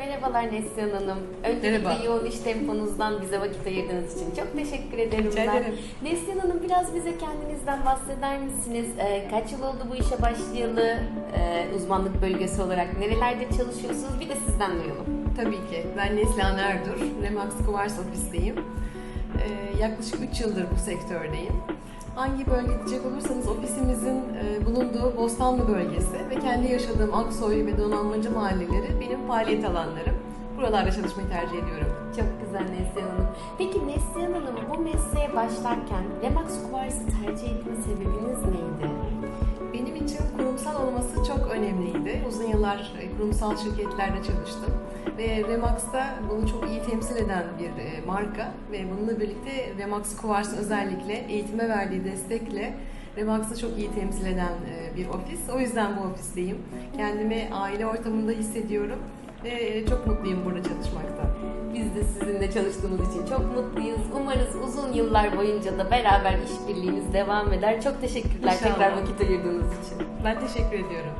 Merhabalar Neslihan Hanım. Öncelikle Merhaba. yoğun iş temponuzdan bize vakit ayırdığınız için çok teşekkür ederim Rica ben. ederim. Neslihan Hanım biraz bize kendinizden bahseder misiniz? Ee, kaç yıl oldu bu işe başlayalı? Ee, uzmanlık bölgesi olarak nerelerde çalışıyorsunuz? Bir de sizden duyalım. Tabii ki. Ben Neslihan Erdur. Remax Kuvars ofisteyim. Ee, yaklaşık 3 yıldır bu sektördeyim. Hangi bölge diyecek olursanız ofisimizin e, bulunduğu Bostanlı bölgesi ve kendi yaşadığım Aksoy ve Donanmacı mahalleleri benim faaliyet alanlarım. Buralarda çalışmayı tercih ediyorum. Çok güzel Neslihan Hanım. Peki Neslihan Hanım bu mesleğe başlarken Remax Kuvars'ı tercih etme sebebiniz neydi? Benim için kurumsal olması çok önemliydi. Uzun yıllar e, kurumsal şirketlerde çalıştım. Ve Remax'ta bunu çok iyi temsil eden bir e, marka ve bununla birlikte Remax Kuvars'ın özellikle eğitime verdiği destekle Remax'ı çok iyi temsil eden e, bir ofis. O yüzden bu ofisteyim. Kendimi aile ortamında hissediyorum ve e, çok mutluyum burada çalışmaktan. Biz de sizinle çalıştığımız için çok mutluyuz. Umarız uzun yıllar boyunca da beraber işbirliğimiz devam eder. Çok teşekkürler İnşallah. tekrar vakit ayırdığınız için. Ben teşekkür ediyorum.